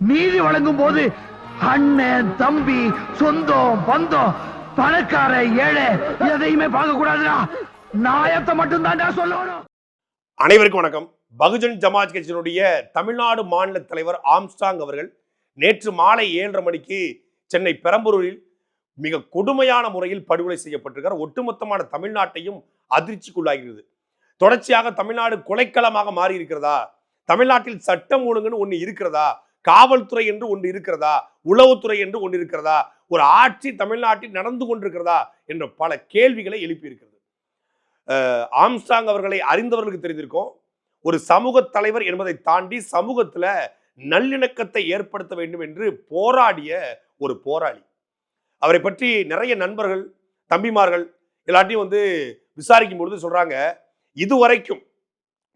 நீதி வழங்கும் போது அண்ணன் தம்பி சொந்தம் பந்தம் பணக்கார ஏழை எதையுமே பார்க்க கூடாதுடா நாயத்தை மட்டும் சொல்லணும். அனைவருக்கும் வணக்கம். பகுஜன் ஜமாஜ் கட்சியினுடைய தமிழ்நாடு மாநில தலைவர் ஆம்ஸ்டாங் அவர்கள் நேற்று மாலை ஏழரை மணிக்கு சென்னை பெரம்பலூரில் மிக கொடுமையான முறையில் படுகொலை செய்யப்பட்டிருக்கிறார் ஒட்டுமொத்தமான தமிழ்நாட்டையும் அதிர்ச்சிக்குள்ளாகிறது தொடர்ச்சியாக தமிழ்நாடு கொலைக்களமாக மாறி இருக்கிறதா தமிழ்நாட்டில் சட்டம் ஒழுங்குன்னு ஒன்று இருக்கிறதா? காவல்துறை என்று ஒன்று இருக்கிறதா? உளவுத்துறை என்று ஒன்று இருக்கிறதா? ஒரு ஆட்சி தமிழ்நாட்டில் நடந்து கொண்டிருக்கிறதா? என்ற பல கேள்விகளை எழுப்பியிருக்கிறது. ஆம்ஸ்டாங் அவர்களை அறிந்தவர்களுக்கு தெரிந்திருக்கும். ஒரு சமூக தலைவர் என்பதை தாண்டி சமூகத்தில் நல்லிணக்கத்தை ஏற்படுத்த வேண்டும் என்று போராடிய ஒரு போராளி. அவரை பற்றி நிறைய நண்பர்கள் தம்பிமார்கள் எல்லாத்தையும் வந்து விசாரிக்கும் பொழுது சொல்கிறாங்க இதுவரைக்கும்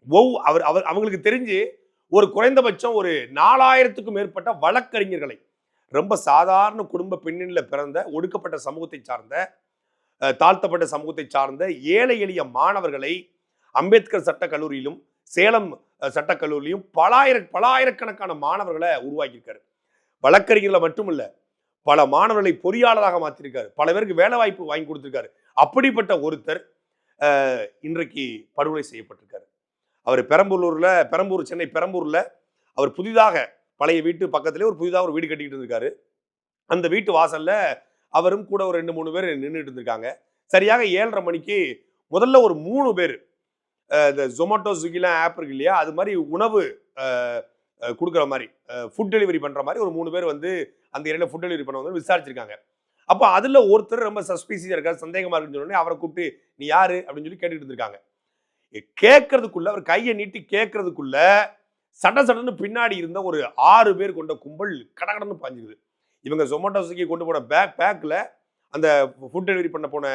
ஒவ் அவர் அவர் அவங்களுக்கு தெரிஞ்சு ஒரு குறைந்தபட்சம் ஒரு நாலாயிரத்துக்கும் மேற்பட்ட வழக்கறிஞர்களை ரொம்ப சாதாரண குடும்ப பின்னணியில் பிறந்த ஒடுக்கப்பட்ட சமூகத்தை சார்ந்த தாழ்த்தப்பட்ட சமூகத்தை சார்ந்த ஏழை எளிய மாணவர்களை அம்பேத்கர் சட்டக் கல்லூரியிலும் சேலம் சட்டக் கல்லூரியிலும் பலாயிர பலாயிரக்கணக்கான மாணவர்களை உருவாக்கியிருக்காரு. வழக்கறிஞர்களை மட்டுமில்லை பல மாணவர்களை பொறியாளராக மாற்றிருக்காரு பல பேருக்கு வேலை வாய்ப்பு வாங்கி கொடுத்துருக்காரு. அப்படிப்பட்ட ஒருத்தர் இன்றைக்கு படுகொலை செய்யப்பட்டிருக்காரு. அவர் பெரம்பலூரில் பெரம்பூர் சென்னை பெரம்பூரில் அவர் புதிதாக பழைய வீட்டு பக்கத்திலே ஒரு புதிதாக ஒரு வீடு கட்டிக்கிட்டு இருந்திருக்காரு. அந்த வீட்டு வாசலில் அவரும் கூட ஒரு ரெண்டு மூணு பேர் நின்றுட்டு இருந்திருக்காங்க. சரியாக ஏழரை மணிக்கு முதல்ல ஒரு மூணு பேர் இந்த ஜொமேட்டோ ஸ்விக்கிலாம் ஆப் இருக்கு இல்லையா அது மாதிரி உணவு கொடுக்குற மாதிரி ஃபுட் டெலிவரி பண்ணுற மாதிரி ஒரு மூணு பேர் வந்து அந்த ஏரியாவில் ஃபுட் டெலிவரி பண்ண வந்து விசாரிச்சிருக்காங்க. அப்போ அதில் ஒருத்தர் ரொம்ப சஸ்பீசியாக இருக்கார் சந்தேகமாக இருக்குன்னு சொன்னோடனே அவரை கூப்பிட்டு நீ யாரு? அப்படின்னு சொல்லி கேட்டுக்கிட்டு இருந்திருக்காங்க. கேட்கறதுக்குள்ள அவர் கையை நீட்டி கேட்கறதுக்குள்ள சட்ட சடன்னு பின்னாடி இருந்த ஒரு ஆறு பேர் கொண்ட கும்பல் கடகடன்னு பாஞ்சுக்குது. இவங்க ஜொமேட்டோ சுக்கி கொண்டு போன பேக் பேக்கில் அந்த ஃபுட் டெலிவரி பண்ண போன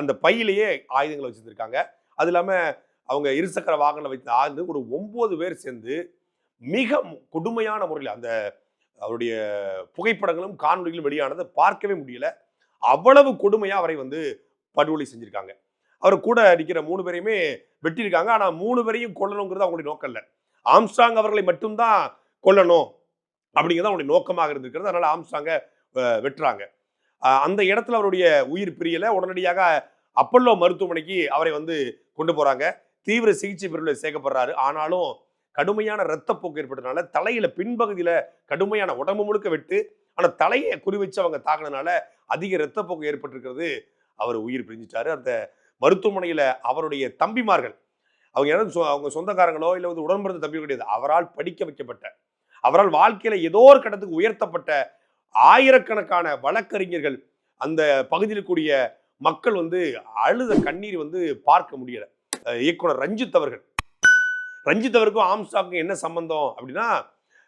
அந்த பையிலேயே ஆயுதங்களை வச்சுருந்துருக்காங்க. அது இல்லாமல் அவங்க இருசக்கர வாகனம் வைத்து ஆழ்ந்து ஒரு ஒம்பது பேர் சேர்ந்து மிக கொடுமையான முறையில் அந்த அவருடைய புகைப்படங்களும் காணொலிகளும் வெளியானதை பார்க்கவே முடியல. அவ்வளவு கொடுமையாக அவரை வந்து படுகொலை செஞ்சுருக்காங்க. அவர் கூட நிற்கிற மூணு பேரையுமே வெட்டியிருக்காங்க. ஆனால் மூணு பேரையும் கொல்லணுங்கிறது அவங்களுடைய நோக்கம் இல்லை. ஆம்ஸ்டாங் அவர்களை மட்டும்தான் கொல்லணும் அப்படிங்கிறது அவங்களுடைய நோக்கமாக இருந்திருக்கிறது. அதனால் ஆம்ஸ்டாங்க வெட்டுறாங்க. அந்த இடத்துல அவருடைய உயிர் பிரியலை. உடனடியாக அப்பல்லோ மருத்துவமனைக்கு அவரை வந்து கொண்டு போகிறாங்க தீவிர சிகிச்சை பிரிவில் சேர்க்கப்படுறாரு. ஆனாலும் கடுமையான ரத்தப்போக்கு ஏற்பட்டதுனால தலையில பின்பகுதியில் கடுமையான உடம்பு முழுக்க வெட்டு ஆனால் தலையை குறி வச்சு அவங்க தாக்குனதுனால அதிக ரத்தப்போக்கு ஏற்பட்டிருக்கிறது. அவர் உயிர் பிரிஞ்சிட்டாரு. அந்த மருத்துவமனையில் அவருடைய தம்பிமார்கள். அவங்க யாரும் சொ- அவங்க சொந்தக்காரங்களோ இல்லை வந்து உடன்பிறந்த தம்பி கிடையாது அவரால் படிக்க வைக்கப்பட்ட அவரால் வாழ்க்கையில் ஏதோ ஒரு கட்டத்துக்கு உயர்த்தப்பட்ட ஆயிரக்கணக்கான வழக்கறிஞர்கள் அந்த பகுதியில் கூடிய மக்கள் வந்து அழுத கண்ணீர் வந்து பார்க்க முடியல. இயக்குனர் ரஞ்சித் அவர்கள். ரஞ்சித் அவருக்கும் ஆம்ஸ்டாக்கும் என்ன சம்பந்தம் அப்படின்னா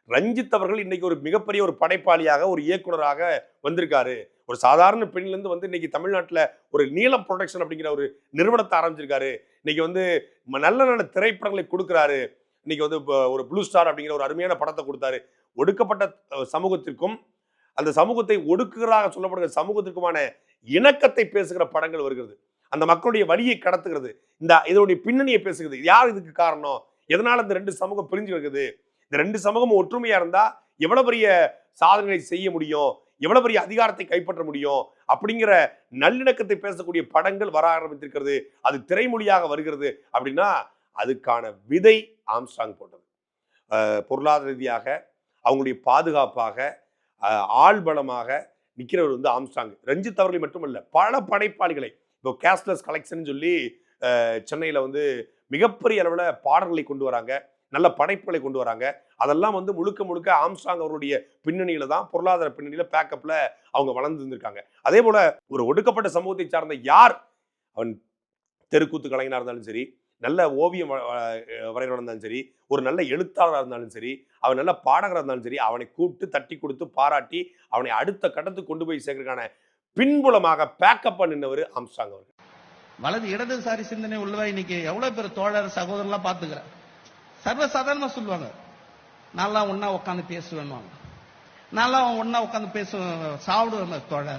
ரஞ்சித் அவர்கள் இன்னைக்கு ஒரு மிகப்பெரிய ஒரு படைப்பாளியாக ஒரு இயக்குனராக வந்திருக்காரு. ஒரு சாதாரண பெண்லேருந்து வந்து இன்னைக்கு தமிழ்நாட்டில் ஒரு நீலம் ப்ரொடக்ஷன் அப்படிங்கிற ஒரு நிறுவனத்தை ஆரம்பிச்சிருக்காரு. இன்னைக்கு வந்து நல்ல நல்ல திரைப்படங்களை கொடுக்குறாரு. இன்னைக்கு வந்து இப்போ ஒரு ப்ளூ ஸ்டார் அப்படிங்கிற ஒரு அருமையான படத்தை கொடுத்தாரு. ஒடுக்கப்பட்ட சமூகத்திற்கும் அந்த சமூகத்தை ஒடுக்குகிறாக சொல்லப்படுகிற சமூகத்திற்குமான இணக்கத்தை பேசுகிற படங்கள் வருகிறது. அந்த மக்களுடைய வழியை கடத்துகிறது. இந்த இதனுடைய பின்னணியை பேசுகிறது. யார் இதுக்கு காரணம்? எதனால இந்த ரெண்டு சமூகம் பிரிஞ்சு வருகிறது? இந்த ரெண்டு சமூகமும் ஒற்றுமையா இருந்தா எவ்வளவு பெரிய சாதனைகளை செய்ய முடியும்? எவ்வளவு பெரிய அதிகாரத்தை கைப்பற்ற முடியும்? அப்படிங்கிற நல்லிணக்கத்தை பேசக்கூடிய படங்கள் வர ஆரம்பித்திருக்கிறது. அது திரைமொழியாக வருகிறது. அப்படின்னா அதுக்கான விதை ஆம்ஸ்டாங் போட்டது. பொருளாதார ரீதியாக அவங்களுடைய பாதுகாப்பாக ஆள்பலமாக நிற்கிறவர் வந்து ஆம்ஸ்டாங் ரஞ்சித் அவர்களை மட்டுமல்ல பல படைப்பாளிகளை. இப்போ கேஷ்லெஸ் கலெக்ஷன் சொல்லி சென்னையில் வந்து மிகப்பெரிய அளவில் பாடல்களை கொண்டு வராங்க. நல்ல படைப்புகளை கொண்டு வராங்க. அதெல்லாம் வந்து முழுக்க முழுக்க ஆம்ஸ்டாங் அவருடைய பின்னணியில தான் பொருளாதார பின்னணியில பேக்கப்ல அவங்க வளர்ந்து இருந்திருக்காங்க. அதே போல ஒரு ஒடுக்கப்பட்ட சமூகத்தை சார்ந்த யார்? அவன் தெருக்கூத்து கலைஞனாக இருந்தாலும் சரி நல்ல ஓவியம் வ- இருந்தாலும் சரி ஒரு நல்ல எழுத்தாளராக இருந்தாலும் சரி அவன் நல்ல பாடகராக இருந்தாலும் சரி அவனை கூப்பிட்டு தட்டி கொடுத்து பாராட்டி அவனை அடுத்த கட்டத்துக்கு கொண்டு போய் சேர்க்கறதுக்கான பின்புலமாக பேக்கப் நின்றவர் அம்சாங் அவர்கள். வலது இடதுசாரி சிந்தனை உள்ளவா இன்னைக்கு எவ்வளவு பேர் தோழர் சகோதரர்லாம் பாத்துக்கிறேன் சர்வசாதாரணமா சொல்லுவாங்க. நல்லா ஒன்னா உட்காந்து பேசுவேன்னுவாங்க. நல்லா ஒன்னா உட்காந்து பேசுவேன் சாப்பிடுவேன் தொலை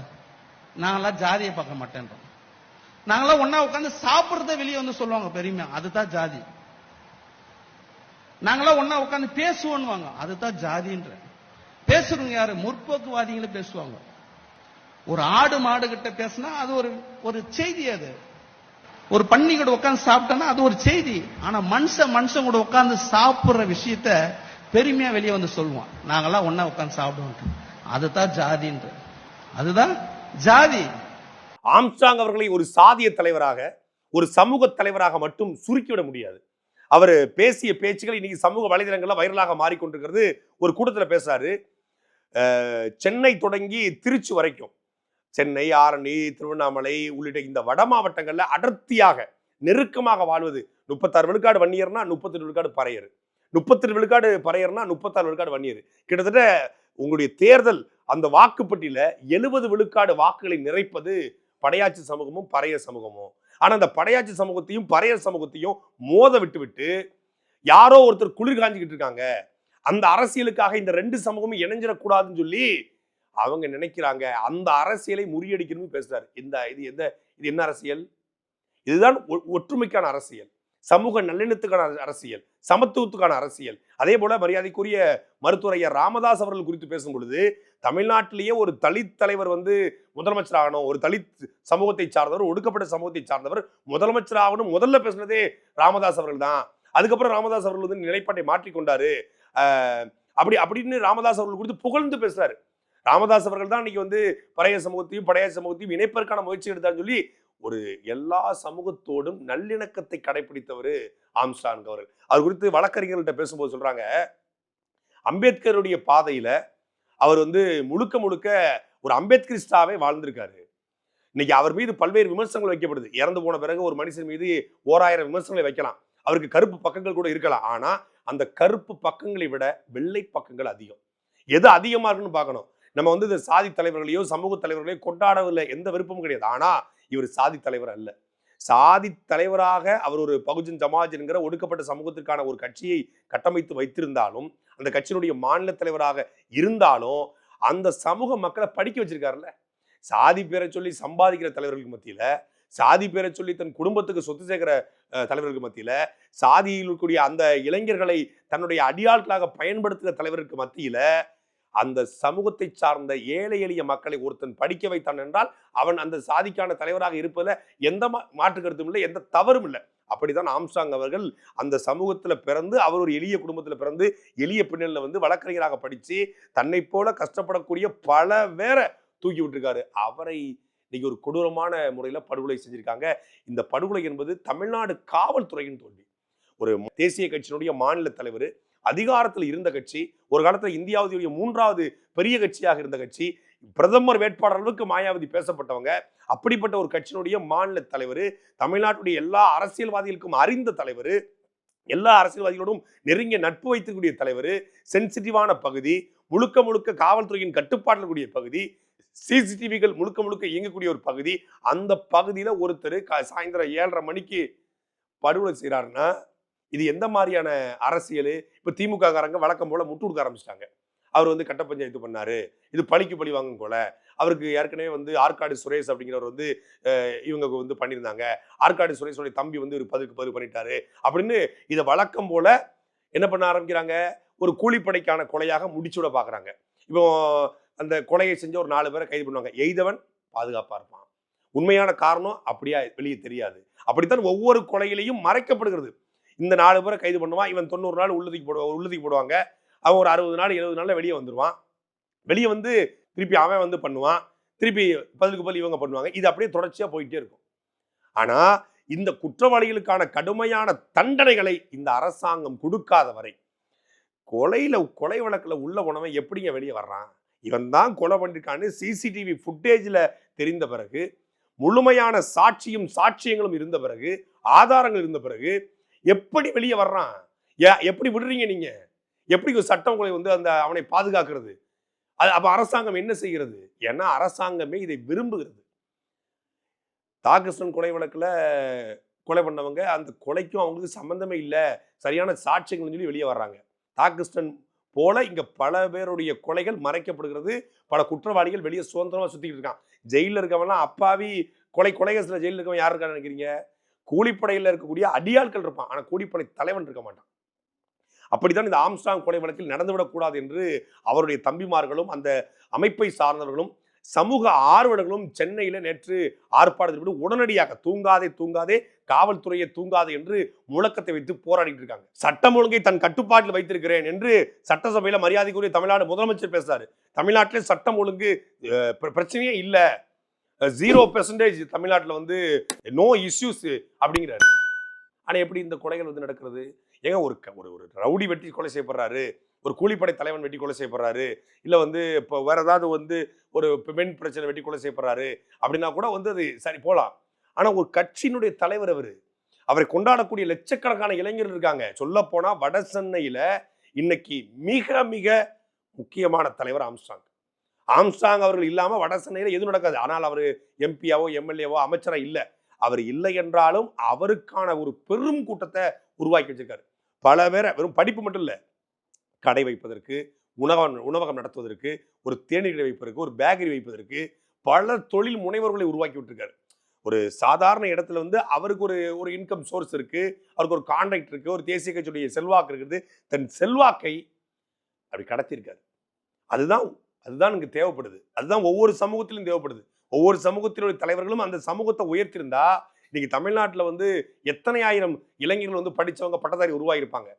நாங்களாம் ஜாதியை பார்க்க மாட்டேன்றோம். நாங்களாம் ஒன்னா உட்காந்து சாப்பிடுறத வெளியே வந்து சொல்லுவாங்க பெருமை அதுதான் ஜாதி. நாங்களாம் ஒன்னா உட்காந்து பேசுவோன்னுவாங்க. அதுதான் ஜாதின்ற. பேசுறவங்க யாரு? முற்போக்குவாதிகளும் பேசுவாங்க. ஒரு ஆடு மாடு கிட்ட பேசினா அது ஒரு ஒரு செய்தி அது. ஒரு பண்ணி கூட உட்காந்து சாப்பிட்டேன்னா அது ஒரு செய்தி. ஆனா மனுஷன் மனுஷன் கூட உட்காந்து சாப்பிடுற விஷயத்த பெருமையா வெளியே வந்து சொல்லுவான். நாங்கெல்லாம் ஒன்னா உட்காந்து சாப்பிடுவோம் அதுதான் ஜாதின்ற அதுதான் ஜாதி. ஆம்ஸ்டாங் அவர்களை ஒரு சாதிய தலைவராக ஒரு சமூக தலைவராக மட்டும் சுருக்கிவிட முடியாது. அவர் பேசிய பேச்சுகள் இன்னைக்கு சமூக வலைதளங்கள்ல வைரலாக மாறிக்கொண்டிருக்கிறது ஒரு கூட்டத்தில் பேசுறாரு. சென்னை தொடங்கி திருச்சி வரைக்கும். சென்னை ஆரணி திருவண்ணாமலை உள்ளிட்ட இந்த வட மாவட்டங்களில் அடர்த்தியாக நெருக்கமாக வாழ்வது. முப்பத்தாறு விழுக்காடு வன்னியர்னா முப்பத்தெட்டு விழுக்காடு பறையர். முப்பத்தெட்டு விழுக்காடு பறையர்னா முப்பத்தாறு விழுக்காடு வன்னியர். கிட்டத்தட்ட உங்களுடைய தேர்தல் அந்த வாக்குப்பட்டியில் எழுபது விழுக்காடு வாக்குகளை நிறைப்பது படையாட்சி சமூகமும் பறைய சமூகமும். ஆனால் அந்த படையாட்சி சமூகத்தையும் பறைய சமூகத்தையும் மோத விட்டு விட்டு யாரோ ஒருத்தர் குளிர் காஞ்சிக்கிட்டு இருக்காங்க. அந்த அரசியலுக்காக இந்த ரெண்டு சமூகமும் இணைஞ்சிடக்கூடாதுன்னு சொல்லி அவங்க நினைக்கிறாங்க அந்த அரசியலை முறியடிக்கணும்னு பேசுறாரு. இந்த இது எந்த இது என்ன அரசியல்? இதுதான் ஒ- ஒற்றுமைக்கான அரசியல். சமூக நல்லெண்ணத்துக்கான அரசியல். சமத்துவத்துக்கான அரசியல். அதே போல மரியாதைக்குரிய மருத்துவர் ஐயா ராமதாஸ் அவர்கள் குறித்து பேசும் பொழுது தமிழ்நாட்டிலேயே ஒரு தலித் தலைவர் வந்து முதலமைச்சர் ஆகணும் ஒரு தலித் சமூகத்தை சார்ந்தவர் ஒடுக்கப்பட்ட சமூகத்தை சார்ந்தவர் முதலமைச்சர் ஆகணும். முதல்ல பேசுனதே ராமதாஸ் அவர்கள் தான். அதுக்கப்புறம் ராமதாஸ் அவர்கள் வந்து நிலைப்பாட்டை மாற்றிக்கொண்டாரு. அப்படி அப்படின்னு ராமதாஸ் அவர்கள் குறித்து புகழ்ந்து பேசுறாரு. ராமதாஸ் அவர்கள் தான் இன்னைக்கு வந்து பழைய சமூகத்தையும் பழைய சமூகத்தையும் இணைப்பதற்கான முயற்சி எடுத்தான்னு சொல்லி ஒரு எல்லா சமூகத்தோடும் நல்லிணக்கத்தை கடைபிடித்தவர் ஆம்ஸ்டாங் அவர்கள். அது குறித்து வழக்கறிஞர்கள்ட்ட பேசும்போது சொல்றாங்க அம்பேத்கருடைய பாதையில அவர் வந்து முழுக்க முழுக்க ஒரு அம்பேத்கரிஸ்டாவே வாழ்ந்திருக்காரு. இன்னைக்கு அவர் மீது பல்வேறு விமர்சனங்கள் வைக்கப்படுது. இறந்து போன பிறகு ஒரு மனுஷன் மீது ஓராயிரம் விமர்சனங்களை வைக்கலாம். அவருக்கு கருப்பு பக்கங்கள் கூட இருக்கலாம். ஆனா அந்த கருப்பு பக்கங்களை விட வெள்ளை பக்கங்கள் அதிகம். எது அதிகமா இருக்குன்னு பார்க்கணும்? நம்ம வந்து இந்த சாதி தலைவர்களையோ சமூக தலைவர்களையோ கொண்டாடவில்லை எந்த விருப்பமும் கிடையாது. ஆனா இவர் சாதி தலைவர் அல்ல. சாதி தலைவராக அவர் ஒரு பகுஜன் ஜமாஜ் என்கிற ஒடுக்கப்பட்ட சமூகத்திற்கான ஒரு கட்சியை கட்டமைத்து வைத்திருந்தாலும் அந்த கட்சியினுடைய மாநில தலைவராக இருந்தாலும் அந்த சமூக மக்களை படிக்க வச்சிருக்காருல்ல. சாதி பேரை சொல்லி சம்பாதிக்கிற தலைவர்களுக்கு மத்தியில சாதி பேரை சொல்லி தன் குடும்பத்துக்கு சொத்து சேர்க்கிற தலைவர்களுக்கு மத்தியில சாதியில் இருக்கக்கூடிய அந்த இளைஞர்களை தன்னுடைய அடியாட்களாக பயன்படுத்துகிற தலைவருக்கு மத்தியில அந்த சமூகத்தை சார்ந்த ஏழை எளிய மக்களை ஒருத்தன் படிக்க வைத்தான் என்றால் அவன் அந்த சாதிக்கான தலைவராக இருப்பதில் எந்த மா- மாற்று கருத்தும் இல்லை எந்த தவறும் இல்லை. அப்படிதான் ஆம்சாங் அவர்கள் அந்த சமூகத்தில் பிறந்து அவர் ஒரு எளிய குடும்பத்தில் பிறந்து எளிய பின்னலில் வந்து வழக்கறிஞராக படித்து தன்னை போல கஷ்டப்படக்கூடிய பல வேற தூக்கி விட்டுருக்காரு. அவரை இன்னைக்கு ஒரு கொடூரமான முறையில் படுகொலை செஞ்சுருக்காங்க. இந்த படுகொலை என்பது தமிழ்நாடு காவல்துறையின் தோல்வி. ஒரு தேசிய கட்சியினுடைய மாநில தலைவர் அதிகாரத்தில் இருந்த கட்சி ஒரு காலத்தில் இந்தியாவுடைய மூன்றாவது பெரிய கட்சியாக இருந்த கட்சி பிரதமர் வேட்பாளர் அளவுக்கு மாயாவதி பேசப்பட்டவங்க அப்படிப்பட்ட ஒரு கட்சியினுடைய மாநில தலைவர் தமிழ்நாட்டுடைய எல்லா அரசியல்வாதிகளுக்கும் அறிந்த தலைவர் எல்லா அரசியல்வாதிகளோடும் நெருங்கிய நட்பு வைத்திருக்கக்கூடிய தலைவர் சென்சிட்டிவான பகுதி முழுக்க முழுக்க காவல்துறையின் கட்டுப்பாட்டில் கூடிய பகுதி சிசிடிவிகள் முழுக்க முழுக்க இயங்கக்கூடிய ஒரு பகுதி அந்த பகுதியில் ஒருத்தர் சாயந்தரம் ஏழரை மணிக்கு படுகொலை செய்கிறாருன்னா இது எந்த மாதிரியான அரசியல்? இப்போ திமுக காரங்க வழக்கம் போல முட்டு கொடுக்க ஆரம்பிச்சிட்டாங்க. அவர் வந்து கட்ட பஞ்சாயத்து பண்ணாரு. இது பழிக்கு பழி வாங்கும் போல. அவருக்கு ஏற்கனவே வந்து ஆற்காடு சுரேஷ் அப்படிங்கிறவர் வந்து இவங்க வந்து பண்ணியிருந்தாங்க. ஆற்காடு சுரேஷோடைய தம்பி வந்து ஒரு பதுக்கு பதிவு பண்ணிட்டாரு. அப்படின்னு இதை வழக்கம் போல என்ன பண்ண ஆரம்பிக்கிறாங்க? ஒரு கூலிப்படைக்கான கொலையாக முடிச்சுட பார்க்குறாங்க இப்போ அந்த கொலையை செஞ்ச ஒரு நாலு பேரை கைது பண்ணுவாங்க. எய்தவன் பாதுகாப்பாக இருப்பான். உண்மையான காரணம் அப்படியா வெளியே தெரியாது. அப்படித்தான் ஒவ்வொரு கொலையிலையும் மறைக்கப்படுகிறது. இந்த நாலு பேரை கைது பண்ணுவான். இவன் தொண்ணூறு நாள் உள்ளதுக்கு போடுவான் உள்ளதுக்கு போடுவாங்க. அவன் ஒரு அறுபது நாள் எழுபது நாளில் வெளியே வந்துடுவான் வெளியே வந்து திருப்பி அவன் வந்து பண்ணுவான். திருப்பி பதிலுக்கு பதில் இவங்க பண்ணுவாங்க. இது அப்படியே தொடர்ச்சியாக போயிட்டே இருக்கும். ஆனால் இந்த குற்றவாளிகளுக்கான கடுமையான தண்டனைகளை இந்த அரசாங்கம் கொடுக்காத வரை கொலையில் கொலை வழக்கில் உள்ள உணவை எப்படிங்க வெளியே வர்றான்? இவன் தான் கொலை பண்ணிருக்கான்னு சிசிடிவி ஃபுட்டேஜில் தெரிந்த பிறகு முழுமையான சாட்சியும் சாட்சியங்களும் இருந்த பிறகு ஆதாரங்கள் இருந்த பிறகு எப்படி வெளியே வர்றான்? எப்படி விடுறீங்க நீங்க? எப்படி ஒரு சட்டம் உங்களை வந்து அந்த அவனை பாதுகாக்கிறது? அது அப்போ அரசாங்கம் என்ன செய்கிறது? ஏன்னா அரசாங்கமே இதை விரும்புகிறது. தாகிருஷ்ணன் கொலை வழக்குல கொலை பண்ணவங்க அந்த கொலைக்கும் அவங்களுக்கு சம்பந்தமே இல்லை. சரியான சாட்சியங்கள்னு சொல்லி வெளியே வர்றாங்க. தாகிருஷ்ணன் போல இங்க பல பேருடைய கொலைகள் மறைக்கப்படுகிறது. பல குற்றவாளிகள் வெளியே சுதந்திரமா சுற்றிக்கிட்டு இருக்கான். ஜெயிலில் இருக்கவன்லாம் அப்பாவி கொலை கொலைகள் சில ஜெயிலில் இருக்கவன் யார் இருக்கான்னு நினைக்கிறீங்க? கூலிப்படையில் இருக்கக்கூடிய அடியாட்கள் இருப்பான் ஆனால் கூலிப்படை தலைவன் இருக்க மாட்டான். அப்படித்தான் இந்த ஆம்ஸ்டாங் கொலை வழக்கில் நடந்துவிடக்கூடாது என்று அவருடைய தம்பிமார்களும் அந்த அமைப்பை சார்ந்தவர்களும் சமூக ஆர்வலர்களும் சென்னையில் நேற்று ஆர்ப்பாட்டத்தில் உடனடியாக தூங்காதே தூங்காதே காவல்துறையை தூங்காதே என்று முழக்கத்தை வைத்து போராடிட்டு இருக்காங்க. சட்டம் ஒழுங்கை தன் கட்டுப்பாட்டில் வைத்திருக்கிறேன் என்று சட்டசபையில் மரியாதைக்குரிய தமிழ்நாடு முதலமைச்சர் பேசுறாரு. தமிழ்நாட்டிலே சட்டம் ஒழுங்கு பிரச்சனையே இல்லை. ஜீரோ பெர்சன்டேஜ் தமிழ்நாட்டில் வந்து நோ இஷ்யூஸ் அப்படிங்கிறாரு. ஆனால் எப்படி இந்த கொலைகள் வந்து நடக்கிறது? ஏங்க ஒரு க- ஒரு ஒரு ரவுடி வெட்டி கொலை செய்யப்படுறாரு ஒரு கூலிப்படை தலைவன் வெட்டி கொலை செய்யப்படுறாரு இல்லை வந்து இப்போ வேற ஏதாவது வந்து ஒரு பெண் பிரச்சனை வெட்டி கொலை செய்யப்படுறாரு அப்படின்னா கூட வந்து அது சரி போகலாம் ஆனால் ஒரு கட்சியினுடைய தலைவர் அவர் அவரை கொண்டாடக்கூடிய லட்சக்கணக்கான இளைஞர்கள் இருக்காங்க. சொல்ல வட சென்னையில் இன்னைக்கு மிக மிக முக்கியமான தலைவர் ஆம்ஸ்டாங் ஆம்ஸ்டாங் அவர்கள் இல்லாமல் வட சென்னையில எதுவும் நடக்காது. ஆனால் அவர் எம்பியாவோ எம்எல்ஏவோ அமைச்சராக இல்லை. அவர் இல்லை என்றாலும் அவருக்கான ஒரு பெரும் கூட்டத்தை உருவாக்கி வச்சிருக்காரு. பல பேரை வெறும் படிப்பு மட்டும் இல்லை. கடை வைப்பதற்கு உணவகம் உணவகம் நடத்துவதற்கு ஒரு தேநீர் கடை வைப்பதற்கு ஒரு பேக்கரி வைப்பதற்கு பல தொழில் முனைவர்களை உருவாக்கி விட்டுருக்காரு. ஒரு சாதாரண இடத்துல வந்து அவருக்கு ஒரு ஒரு இன்கம் சோர்ஸ் இருக்குது அவருக்கு ஒரு கான்ட்ராக்ட் இருக்குது ஒரு தேசிய கட்சியுடைய செல்வாக்கு இருக்குது. தன் செல்வாக்கை அப்படி கடத்தியிருக்காரு. அதுதான் அதுதான் எனக்கு தேவைப்படுது. அதுதான் ஒவ்வொரு சமூகத்திலும் தேவைப்படுது. ஒவ்வொரு சமூகத்தினுடைய தலைவர்களும் அந்த சமூகத்தை உயர்த்திருந்தா இன்னைக்கு தமிழ்நாட்டில் வந்து எத்தனை ஆயிரம் இளைஞர்கள் வந்து படித்தவங்க பட்டதாரி உருவாகியிருப்பாங்க.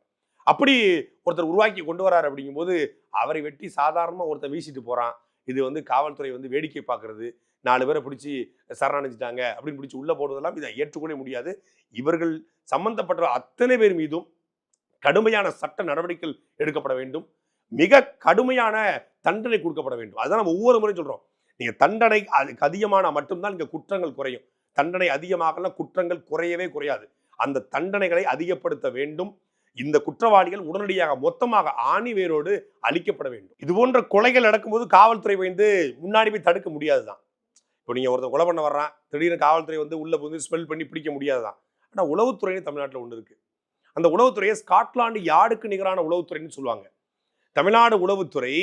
அப்படி ஒருத்தர் உருவாக்கி கொண்டு வராரு அப்படிங்கும்போது அவரை வெட்டி சாதாரணமாக ஒருத்தர் வீசிட்டு போகிறான் இது வந்து காவல்துறை வந்து வேடிக்கை பார்க்கறது. நாலு பேரை பிடிச்சி சரணடைஞ்சிட்டாங்க அப்படின்னு பிடிச்சி உள்ளே போடுவதெல்லாம் இதை ஏற்றுக்கொள்ள முடியாது. இவர்கள் சம்பந்தப்பட்ட அத்தனை பேர் மீதும் கடுமையான சட்ட நடவடிக்கைகள் எடுக்கப்பட வேண்டும். மிக கடுமையான தண்டனை கொடுக்கப்பட வேண்டும். அதுதான் நம்ம ஒவ்வொரு முறையும் சொல்றோம். நீங்க தண்டனை அதுக்கு அதிகமான மட்டும்தான் இங்க குற்றங்கள் குறையும். தண்டனை அதிகமாகலாம் குற்றங்கள் குறையவே குறையாது. அந்த தண்டனைகளை அதிகப்படுத்த வேண்டும். இந்த குற்றவாளிகள் உடனடியாக மொத்தமாக ஆணி வேரோடு அழிக்கப்பட வேண்டும். இது போன்ற கொலைகள் நடக்கும்போது காவல்துறை வந்து முன்னாடி போய் தடுக்க முடியாதுதான். இப்போ நீங்க ஒருத்தர் கொலை பண்ண வர்றான் திடீர்னு காவல்துறை வந்து உள்ள வந்து ஸ்மெல் பண்ணி பிடிக்க முடியாதுதான். ஆனா உளவுத்துறைன்னு தமிழ்நாட்டில் ஒன்று இருக்கு. அந்த உளவுத்துறையை ஸ்காட்லாண்டு யாருக்கு நிகரான உளவுத்துறைன்னு சொல்லுவாங்க. தமிழ்நாடு உளவுத்துறை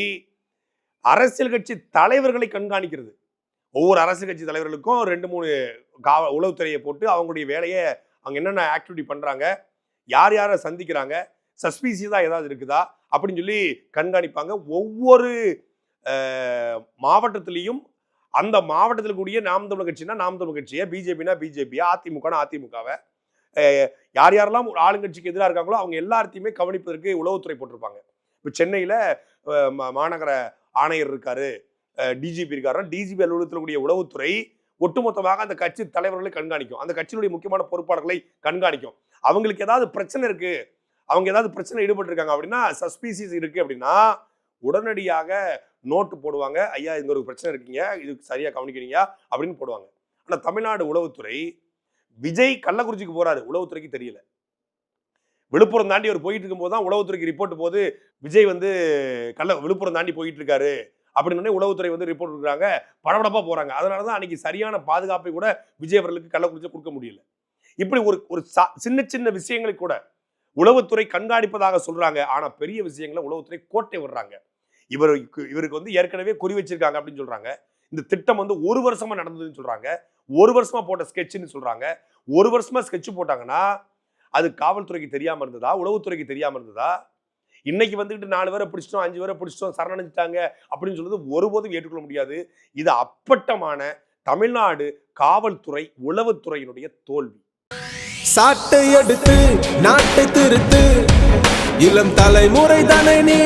அரசியல் கட்சி தலைவர்களை கண்காணிக்கிறது. ஒவ்வொரு அரசியல் கட்சி தலைவர்களுக்கும் ரெண்டு மூணு காவ உளவுத்துறையை போட்டு அவங்களுடைய வேலையை அவங்க என்னென்ன ஆக்டிவிட்டி பண்ணுறாங்க யார் யாரை சந்திக்கிறாங்க சஸ்பீசியஸாக ஏதாவது இருக்குதா அப்படின்னு சொல்லி கண்காணிப்பாங்க. ஒவ்வொரு மாவட்டத்துலேயும் மாவட்டத்திலையும் அந்த மாவட்டத்தில் கூடிய நாம் தமிழ் கட்சினா நாம் தமிழ் கட்சியை பிஜேபினா பிஜேபியா அதிமுகனா அதிமுகவை. யார் யாரெல்லாம் ஒரு ஆளுங்கட்சிக்கு எதிராக இருக்காங்களோ அவங்க எல்லாத்தையுமே கவனிப்பதற்கு உளவுத்துறை போட்டிருப்பாங்க. இப்போ சென்னையில் மாநகர ஆணையர் இருக்காரு டிஜிபி இருக்காரு டிஜிபி அலுவலகத்தில் கூடிய உளவுத்துறை ஒட்டுமொத்தமாக அந்த கட்சி தலைவர்களை கண்காணிக்கும். அந்த கட்சியினுடைய முக்கியமான பொறுப்பாளர்களை கண்காணிக்கும். அவங்களுக்கு ஏதாவது பிரச்சனை இருக்கு அவங்க ஏதாவது பிரச்சனை ஈடுபட்டிருக்காங்க அப்படின்னா சஸ்பீசிஸ் இருக்கு அப்படின்னா உடனடியாக நோட்டு போடுவாங்க ஐயா இங்க ஒரு பிரச்சனை இருக்கீங்க இதுக்கு சரியா கவனிக்கிறீங்க அப்படின்னு போடுவாங்க. ஆனா தமிழ்நாடு உளவுத்துறை விஜய் கள்ளக்குறிச்சிக்கு போறாரு உளவுத்துறைக்கு தெரியல. விழுப்புரம் தாண்டி அவர் போயிட்டு இருக்கும்போது தான் உளவுத்துறைக்கு ரிப்போர்ட் போது விஜய் வந்து கள்ள விழுப்புரம் தாண்டி போயிட்டு இருக்காரு அப்படின்னு உடனே உளவுத்துறை வந்து ரிப்போர்ட் கொடுக்குறாங்க. படபடப்பாக போகிறாங்க அதனால தான் அன்னைக்கு சரியான பாதுகாப்பை கூட விஜய் அவர்களுக்கு கள்ளக்குறிச்சி கொடுக்க முடியல. இப்படி ஒரு ஒரு சா- சின்ன சின்ன விஷயங்களை கூட உளவுத்துறை கண்காணிப்பதாக சொல்றாங்க. ஆனா பெரிய விஷயங்களை உளவுத்துறை கோட்டை விடுறாங்க. இவருக்கு இவருக்கு வந்து ஏற்கனவே குறி வச்சிருக்காங்க அப்படின்னு சொல்றாங்க. இந்த திட்டம் வந்து ஒரு வருஷமா நடந்ததுன்னு சொல்றாங்க. ஒரு வருஷமா போட்ட ஸ்கெட்ச்னு சொல்றாங்க. ஒரு வருஷமா ஸ்கெட்ச் போட்டாங்கன்னா அது காவல்துறைக்கு தெரியாம இருந்ததா? உளவுத்துறைக்கு தெரியாம இருந்ததா? இன்னைக்கு வந்துட்டு நாலு பேரை பிடிச்சிட்டோம் அஞ்சு பேரை பிடிச்சிட்டோம் சரணடைஞ்சிட்டாங்க அப்படின்னு சொல்றது ஒருபோதும் ஏற்றுக்கொள்ள முடியாது. இது அப்பட்டமான தமிழ்நாடு காவல்துறை உளவுத்துறையினுடைய தோல்வி. சாட்டை எடுத்து நாட்டை திருத்து இளம் தலைமுறை தானே நீ